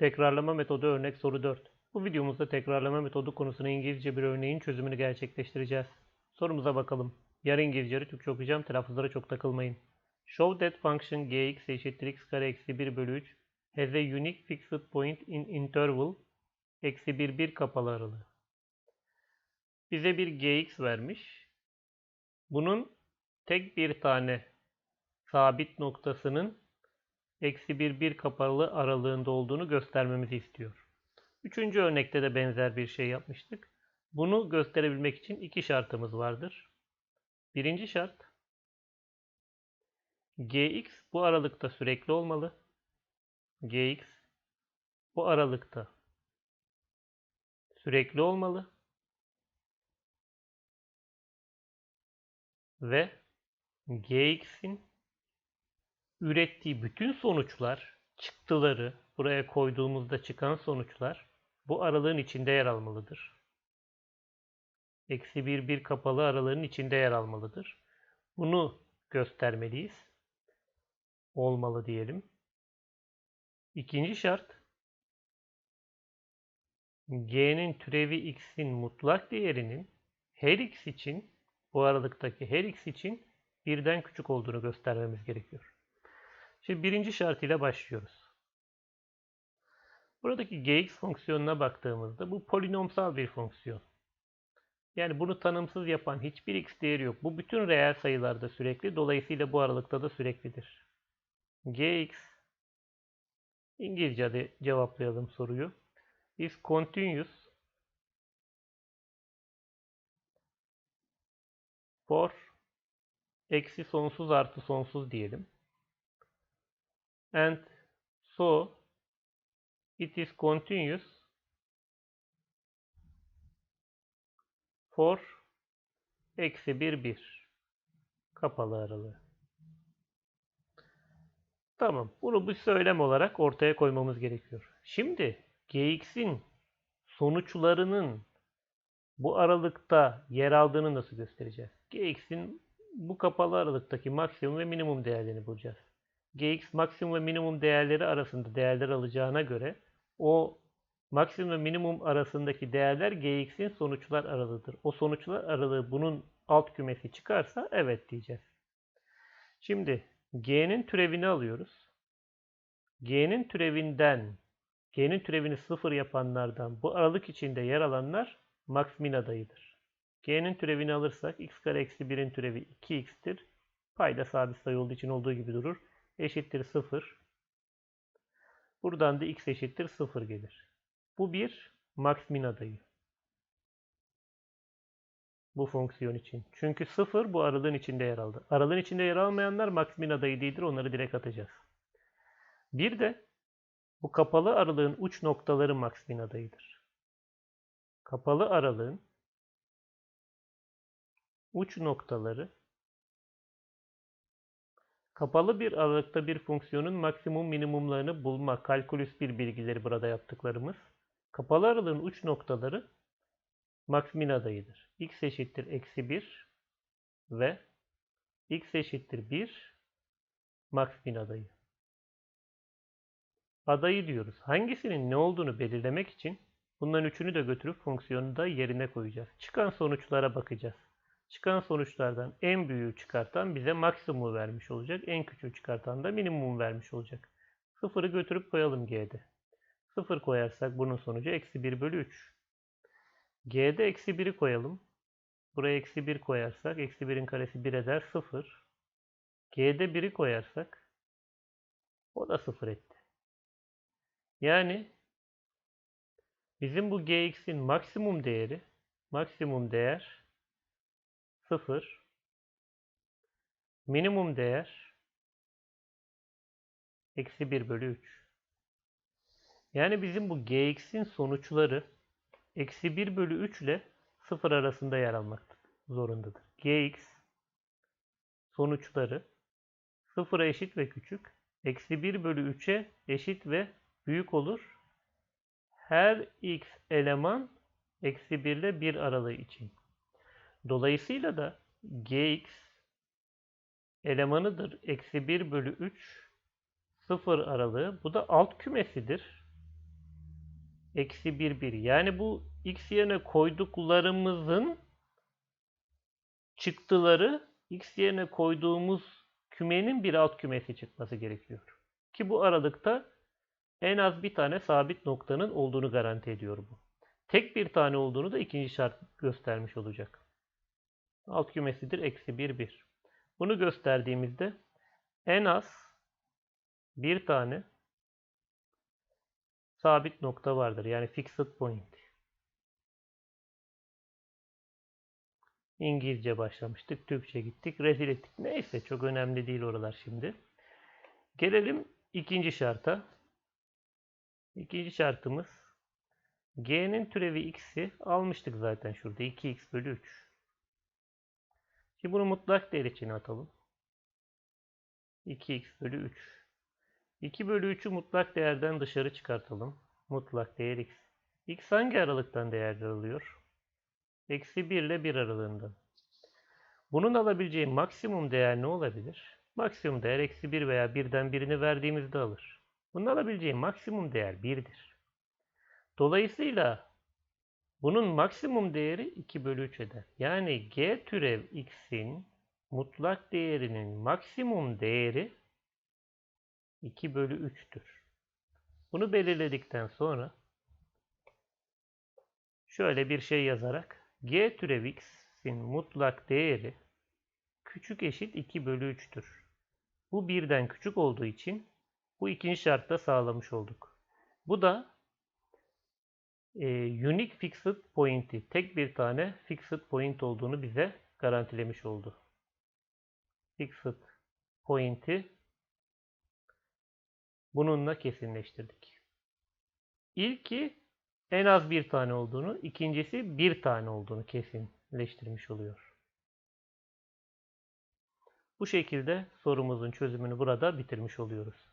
Tekrarlama metodu örnek soru 4. Bu videomuzda tekrarlama metodu konusuna İngilizce bir örneğin çözümünü gerçekleştireceğiz. Sorumuza bakalım. Yarı İngilizceleri Türkçe okuyacağım. Telaffuzlara çok takılmayın. Show that function gx eşittir x kare eksi 1 bölü 3 has a unique fixed point in interval eksi 1 1 kapalı aralığı. Bize bir gx vermiş. Bunun tek bir tane sabit noktasının eksi 1 1 kapalı aralığında olduğunu göstermemizi istiyor. Üçüncü örnekte de benzer bir şey yapmıştık. Bunu gösterebilmek için iki şartımız vardır. Birinci şart gx bu aralıkta sürekli olmalı. gx bu aralıkta sürekli olmalı. Ve gx'in ürettiği bütün sonuçlar, çıktıları buraya koyduğumuzda çıkan sonuçlar bu aralığın içinde yer almalıdır. Eksi 1, 1 kapalı aralığın içinde yer almalıdır. Bunu göstermeliyiz. Olmalı diyelim. İkinci şart g'nin türevi x'in mutlak değerinin her x için bu aralıktaki her x için birden küçük olduğunu göstermemiz gerekiyor. Şimdi birinci şartıyla başlıyoruz. Buradaki gx fonksiyonuna baktığımızda bu polinomsal bir fonksiyon. Yani bunu tanımsız yapan hiçbir x değeri yok. Bu bütün reel sayılarda sürekli. Dolayısıyla bu aralıkta da süreklidir. gx İngilizce'de cevaplayalım soruyu. Is continuous for eksi sonsuz artı sonsuz diyelim. And so it is continuous for eksi 1 1 kapalı aralığı. Tamam. Bunu bir söylem olarak ortaya koymamız gerekiyor. Şimdi gx'in sonuçlarının bu aralıkta yer aldığını nasıl göstereceğiz? gx'in bu kapalı aralıktaki maksimum ve minimum değerlerini bulacağız. Gx maksimum ve minimum değerleri arasında değerler alacağına göre o maksimum ve minimum arasındaki değerler gx'in sonuçlar aralığıdır. O sonuçlar aralığı bunun alt kümesi çıkarsa evet diyeceğiz. Şimdi g'nin türevini alıyoruz. g'nin türevinden g'nin türevini sıfır yapanlardan bu aralık içinde yer alanlar max min adayıdır. g'nin türevini alırsak x kare eksi 1'in türevi 2x'tir. Payda sabit sayı olduğu için olduğu gibi durur. Eşittir 0. Buradan da x eşittir 0 gelir. Bu bir max adayı. Bu fonksiyon için. Çünkü 0 bu aralığın içinde yer aldı. Aralığın içinde yer almayanlar max adayı değildir. Onları direkt atacağız. Bir de bu kapalı aralığın uç noktaları max adayıdır. Kapalı aralığın uç noktaları Kapalı bir aralıkta bir fonksiyonun maksimum minimumlarını bulma, kalkülüs bir bilgileri burada yaptıklarımız. Kapalı aralığın uç noktaları max adayıdır. x eşittir eksi 1 ve x eşittir 1 max adayı. Adayı diyoruz. Hangisinin ne olduğunu belirlemek için bunların üçünü de götürüp fonksiyonu da yerine koyacağız. Çıkan sonuçlara bakacağız. Çıkan sonuçlardan en büyüğü çıkartan bize maksimumu vermiş olacak. En küçüğü çıkartan da minimumu vermiş olacak. Sıfırı götürüp koyalım G'de. Sıfır koyarsak bunun sonucu eksi 1 bölü 3. G'de eksi 1'i koyalım. Buraya eksi 1 koyarsak eksi 1'in karesi 1 eder 0. G'de 1'i koyarsak o da 0 etti. Yani bizim bu gx'in maksimum değeri maksimum değer 0 minimum değer eksi 1 bölü 3. Yani bizim bu gx'in sonuçları eksi 1 bölü 3 ile 0 arasında yer almak zorundadır. gx sonuçları 0'a eşit ve küçük. Eksi 1 bölü 3'e eşit ve büyük olur. Her x eleman eksi 1 ile 1 aralığı için. Dolayısıyla da gx elemanıdır. Eksi 1 bölü 3 0 aralığı. Bu da alt kümesidir. eksi 1 1. Yani bu x yerine koyduklarımızın çıktıları x yerine koyduğumuz kümenin bir alt kümesi çıkması gerekiyor. Ki bu aralıkta en az bir tane sabit noktanın olduğunu garanti ediyor bu. Tek bir tane olduğunu da ikinci şart göstermiş olacak. Alt kümesidir eksi 1 1. Bunu gösterdiğimizde en az bir tane sabit nokta vardır. Yani fixed point. İngilizce başlamıştık. Türkçe gittik. Rezil ettik. Neyse çok önemli değil oralar şimdi. Gelelim ikinci şarta. İkinci şartımız g'nin türevi x'i almıştık zaten şurada. 2x bölü 3. Şimdi bunu mutlak değer için atalım. 2x bölü 3. 2 bölü 3'ü mutlak değerden dışarı çıkartalım. Mutlak değer x. x hangi aralıktan değerler alıyor? Eksi 1 ile 1 aralığından. Bunun alabileceği maksimum değer ne olabilir? Maksimum değer eksi 1 veya 1'den birini verdiğimizde alır. Bunun alabileceği maksimum değer 1'dir. Dolayısıyla bunun maksimum değeri 2 bölü 3 eder. Yani g türev x'in mutlak değerinin maksimum değeri 2 bölü 3'tür. Bunu belirledikten sonra şöyle bir şey yazarak g türev x'in mutlak değeri küçük eşit 2 bölü 3'tür. Bu birden küçük olduğu için bu ikinci şartta sağlamış olduk. Bu da e, unique fixed point'i tek bir tane fixed point olduğunu bize garantilemiş oldu. Fixed point'i bununla kesinleştirdik. İlki en az bir tane olduğunu, ikincisi bir tane olduğunu kesinleştirmiş oluyor. Bu şekilde sorumuzun çözümünü burada bitirmiş oluyoruz.